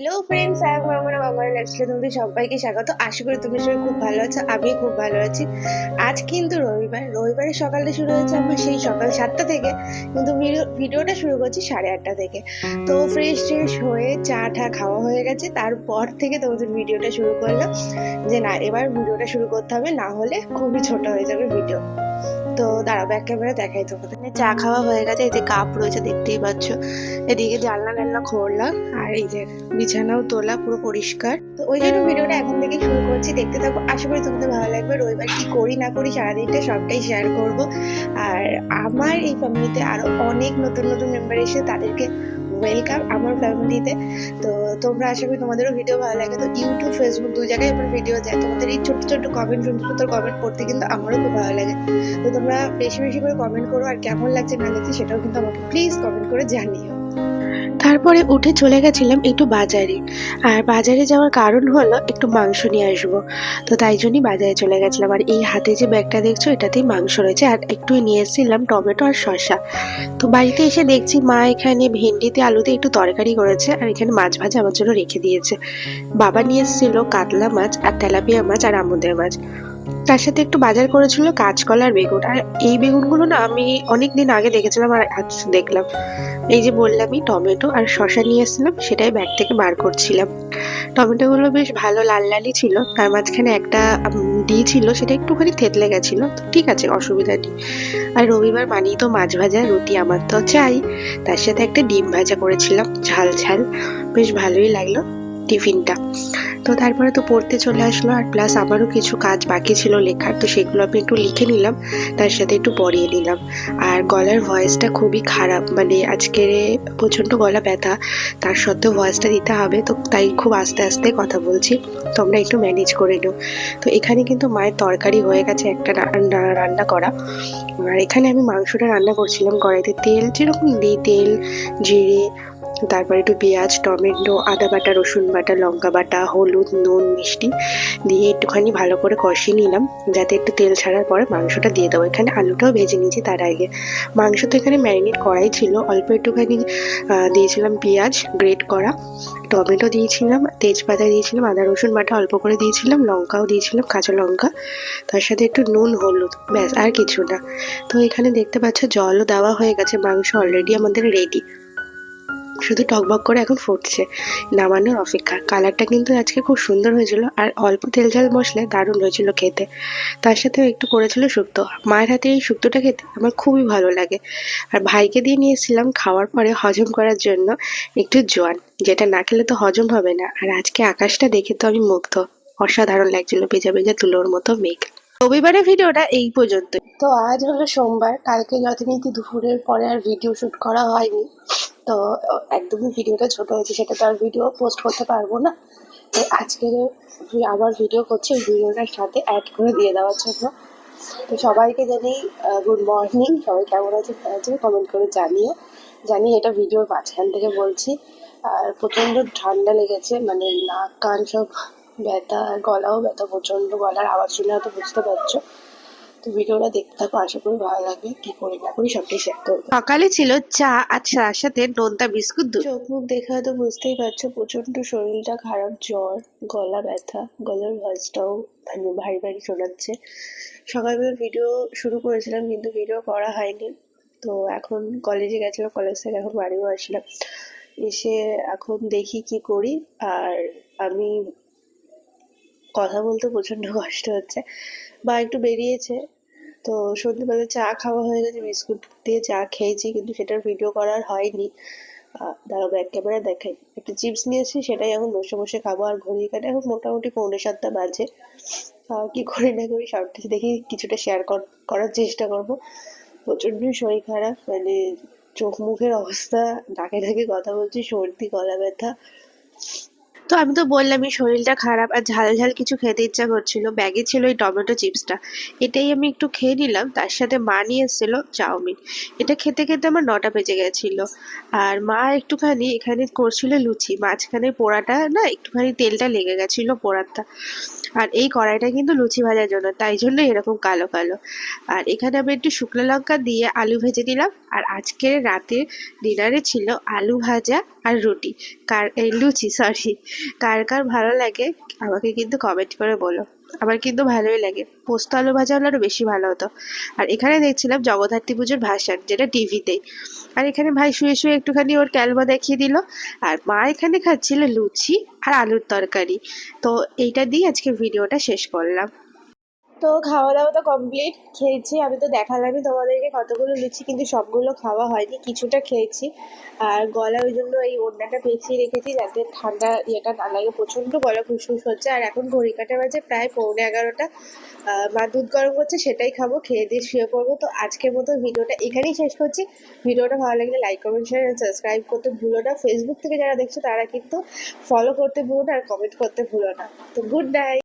Hello friends আমি মামনা মামার lifestyle তোমাদের সবাইকে স্বাগত। আশা করি সবাই খুব ভালো আছো আমি খুব ভালো আছি। আজ কিন্তু রবিবার রবিবারের সকালটা শুরু হয়েছে আমার সেই সকাল সাতটা থেকে, কিন্তু ভিডিওটা শুরু করছি সাড়ে আটটা থেকে। তো ফ্রেশ ট্রেশ হয়ে চা টা খাওয়া হয়ে গেছে, তারপর থেকে তোমাদের ভিডিওটা শুরু করলাম। যে না, এবার ভিডিওটা শুরু করতে হবে, না হলে খুবই ছোট হয়ে যাবে ভিডিও। তো দাঁড়াও ব্যাক ক্যামেরা দেখাই তোমাদের। চা খাওয়া হয়ে গেছে, এই যে কাপ রয়েছে, দেখতেই পাচ্ছ। এদিকে জানলা টানলা খোলা, আর এই যে বিছানাও তোলা পুরো পরিষ্কার। তো ওই জন্য ভিডিওটা এখন থেকে শুরু করছি। দেখতে থাকো, আশা করি তোমাদের ভালো লাগবে। রবিবার কি করি না করি সারাদিনটা সবটাই শেয়ার করব। আর আমার এই ফ্যামিলিতে আরও অনেক নতুন নতুন মেম্বার এসে তাদেরকে ওয়েলকাম আমার ফ্যামিলিতে তো তোমরা আশা করি তোমাদেরও ভিডিও ভালো লাগে। তো ইউটিউব ফেসবুক দু জায়গায় আমার ভিডিও যায়। তোমাদের এই ছোট্ট ছোট্ট কমেন্ট সুন্দর সুন্দর কমেন্ট পড়তে কিন্তু আমারও খুব ভালো লাগে। তো তোমরা বেশি বেশি করে কমেন্ট করো আর কেমন লাগছে না লাগছে সেটাও কিন্তু আমাকে প্লিজ কমেন্ট করে জানিও। তারপরে উঠে চলে গেছিলাম একটু বাজারে। আর বাজারে যাওয়ার কারণ হলো একটু মাংস নিয়ে আসব। তো তাই জন্যই বাজারে চলে গেছিলাম। আর এই হাতে যে ব্যাগটা দেখছ, এটাতেই মাংস রয়েছে। আর একটু নিয়ে এসেছিলাম টমেটো আর শসা। তো বাড়িতে এসে দেখছি মা এখানে ভেন্ডিতে আলুতে একটু তরকারি করেছে আর এখানে মাছ ভাজা আমার জন্য রেখে দিয়েছে। বাবা নিয়ে এসেছিল কাতলা মাছ আর তেলাপিয়া মাছ আর আমুদের মাছ। তার সাথে একটু বাজার করেছিল কাঁচকলার বেগুন। আর এই বেগুনগুলো না আমি অনেক দিন আগে দেখেছিলাম আর আজ দেখলাম। এই যে বললামই টমেটো আর শসা নিয়ে এসেছিলাম সেটাই ব্যাগ থেকে বার করছিলাম। টমেটোগুলো বেশ ভালো লাল লালই ছিল। তার মাঝখানে একটা উম, দিয়েছিল সেটা একটুখানি থেতলে গেছিল। তো ঠিক আছে অসুবিধা নেই। আর রবিবার মানেই তো মাছ ভাজা রুটি আমার তো চাই। তার সাথে একটা ডিম ভাজা করেছিলাম ঝাল ঝাল। বেশ ভালোই লাগল। টিফিনটা। তো তারপরে তো পড়তে চলে আসলো আর প্লাস আমারও কিছু কাজ বাকি ছিল লেখার, তো সেগুলো আমি একটু লিখে নিলাম, তার সাথে একটু পড়িয়ে নিলাম। আর গলার ভয়েসটা খুবই খারাপ মানে আজকের প্রচণ্ড গলা ব্যথা, তার সত্ত্বেও ভয়েসটা দিতে হবে, তো তাই খুব আস্তে আস্তে কথা বলছি, তোমরা একটু ম্যানেজ করে নিও। তো এখানে কিন্তু মায়ের তরকারি হয়ে গেছে, একটা রান্না করা। আর এখানে আমি মাংসটা রান্না করছিলাম, কড়াইতে তেল, যেরকম দিই তেল, জিরে তারপরে একটু পেঁয়াজ, টমেটো, আদা বাটা, রসুন বাটা, লঙ্কা বাটা, হলুদ, নুন, মিষ্টি দিয়ে একটুখানি ভালো করে কষিয়ে নিলাম। যাতে একটু তেল ছাড়ার পরে মাংসটা দিয়ে দেবো। এখানে আলুটাও ভেজে নিয়েছি তার আগে। মাংস তো এখানে ম্যারিনেট করাই ছিল। অল্প একটুখানি দিয়েছিলাম পেঁয়াজ গ্রেট করা, টমেটো দিয়েছিলাম, তেজপাতা দিয়েছিলাম, আদা, রসুন বাটা অল্প করে দিয়েছিলাম, লঙ্কাও দিয়েছিলাম, কাঁচা লঙ্কা, তার সাথে একটু নুন, হলুদ, ব্যাস, আর কিছু না। তো এখানে দেখতে পাচ্ছ, জলও দেওয়া হয়ে গেছে, মাংস অলরেডি আমাদের রেডি শুধু টকবক করে এখন ফুটছে, নামানোর অপেক্ষা। কালারটা কিন্তু আজকে খুব সুন্দর হয়েছিল আর অল্প তেল ঝাল মশলা দারুণ হয়েছিল খেতে। তার সাথে একটু করেছিল শুক্তো। মায়ের হাতে এই শুক্তোটা খেতে আমার খুবই ভালো লাগে। আর ভাইকে দিয়ে নিয়েছিলাম খাওয়ার পরে হজম করার জন্য একটু জোয়ান, যেটা না খেলে তো হজম হবে না। আর আজকে আকাশটা দেখে তো আমি মুগ্ধ। অসাধারণ লাগছিল ভেজা ভেজা তুলোর মতো মেঘ। রবিবারের ভিডিওটা এই পর্যন্ত তো আজ হলো সোমবার, কালকে যথারীতি দুপুরের পরে আর ভিডিও শুট করা হয়নি। তো একদমই ভিডিওটা ছোট হয়েছে, সেটা তো আর ভিডিও পোস্ট করতে পারব না। তো আজকে আবার ভিডিও করছি, ওই ভিডিওটার সাথে অ্যাড করে দিয়ে দেওয়ার জন্য। তো সবাইকে জানি গুড মর্নিং সবাই কেমন আছে আছে কমেন্ট করে জানিয়ে জানি এটা ভিডিওর মাঝখান থেকে বলছি, আর প্রচণ্ড ঠান্ডা লেগেছে মানে নাক, কান সব ব্যথা, গলাও ব্যথা, প্রচণ্ড গলার আওয়াজ শুনে হয়তো বুঝতে পারছ। তো ভিডিওটা দেখতে থাকো আশা করি ভালো লাগবে। কি করি না করি সবটাই শেয়ার করব। সকালে ছিল চা আর তার সাথে নোনতা বিস্কুট দুধ। চোখ মুখ দেখে হয়তো বুঝতেই পারছ প্রচণ্ড শরীরটা খারাপ জ্বর গলা ব্যথা গলার ভয়েসটাও মানে ভারী ভারী শোনাচ্ছে। সকালবেলা ভিডিও শুরু করেছিলাম কিন্তু ভিডিও করা হয়নি। তো এখন কলেজে গেছিলাম কলেজ থেকে এখন বাড়িও আসলাম। এসে এখন দেখি কি করি আর আমি কথা বলতে প্রচণ্ড কষ্ট হচ্ছে। বা একটু বেরিয়েছে তো সন্ধ্যেবেলা চা খাওয়া হয়ে গেছে, বিস্কুট দিয়ে চা খেয়েছি, কিন্তু সেটার ভিডিও করার হয়নি। দাঁড়াও ব্যাক ক্যামেরা দেখাই। একটা চিপস নিয়েছি সেটাই এখন বসে বসে খাব আর ঘড়ি কাটে। এখন মোটামুটি পৌনে সাতটা বাজে। কি করি না করি সবটা দেখি, কিছুটা শেয়ার করার চেষ্টা করব। প্রচণ্ডই শরীর খারাপ মানে চোখ মুখের অবস্থা ডাকে ডাকে কথা বলছি, সর্দি, গলা ব্যথা। তো আমি তো বললামই শরীরটা খারাপ আর ঝাল ঝাল কিছু খেতে ইচ্ছা করছিল। ব্যাগে ছিল এই টমেটো চিপসটা। এটাই আমি একটু খেয়ে নিলাম। তার সাথে মা নিয়ে এসেছিল চাউমিন। এটা খেতে খেতে আমার নটা বেজে গেছিল। আর মা একটুখানি এখানে করছিল লুচি। মাঝখানে পোড়াটা না, একটুখানি তেলটা লেগে গেছিল পোড়াটা আর এই কড়াইটা কিন্তু লুচি ভাজার জন্য। তাই জন্য এরকম কালো কালো। আর এখানে আমি একটু শুকনো লঙ্কা দিয়ে আলু ভেজে নিলাম। আর আজকে রাতে ডিনারে ছিল আলু ভাজা আর রুটি। কার লুচি সরি কার কার ভালো লাগে, আমাকে কিন্তু কমেন্ট করে বলো। আমার কিন্তু ভালোই লাগে। পোস্ত আলু ভাজা হলে আরও বেশি ভালো হতো। আর এখানে দেখছিলাম জগদ্ধাত্রী পুজোর ভাষণ, যেটা টিভিতেই আর এখানে ভাই শুয়ে শুয়ে একটুখানি ওর ক্যালবা দেখিয়ে দিল। আর মা এখানে খাচ্ছিল লুচি আর আলুর তরকারি। তো এইটা দিয়ে আজকে ভিডিওটা শেষ করলাম। তো খাওয়া দাওয়া তো কমপ্লিট খেয়েছি। আমি তো দেখালামই তোমাদেরকে কতগুলো লুচি, কিন্তু সবগুলো খাওয়া হয়নি, কিছুটা খেয়েছি। আর গলা ওই জন্য এই ওড়নাটা পেঁচিয়ে রেখেছি যাতে ঠান্ডা ইয়েটা না লাগে। প্রচণ্ড গলা খুসখুস হচ্ছে। আর এখন ঘড়ি কাটা বাজে প্রায় পৌনে এগারোটা। মা দুধ গরম করছে, সেটাই খাব, খেয়ে দিয়ে শুয়ে পড়ব। তো আজকের মতো ভিডিওটা এখানেই শেষ করছি। ভিডিওটা ভালো লাগলে লাইক কমেন্ট শেয়ার সাবস্ক্রাইব করতে ভুলো না। ফেসবুক থেকে যারা দেখছ, তারা কিন্তু ফলো করতে ভুলো না আর কমেন্ট করতে ভুলো না। তো গুড নাইট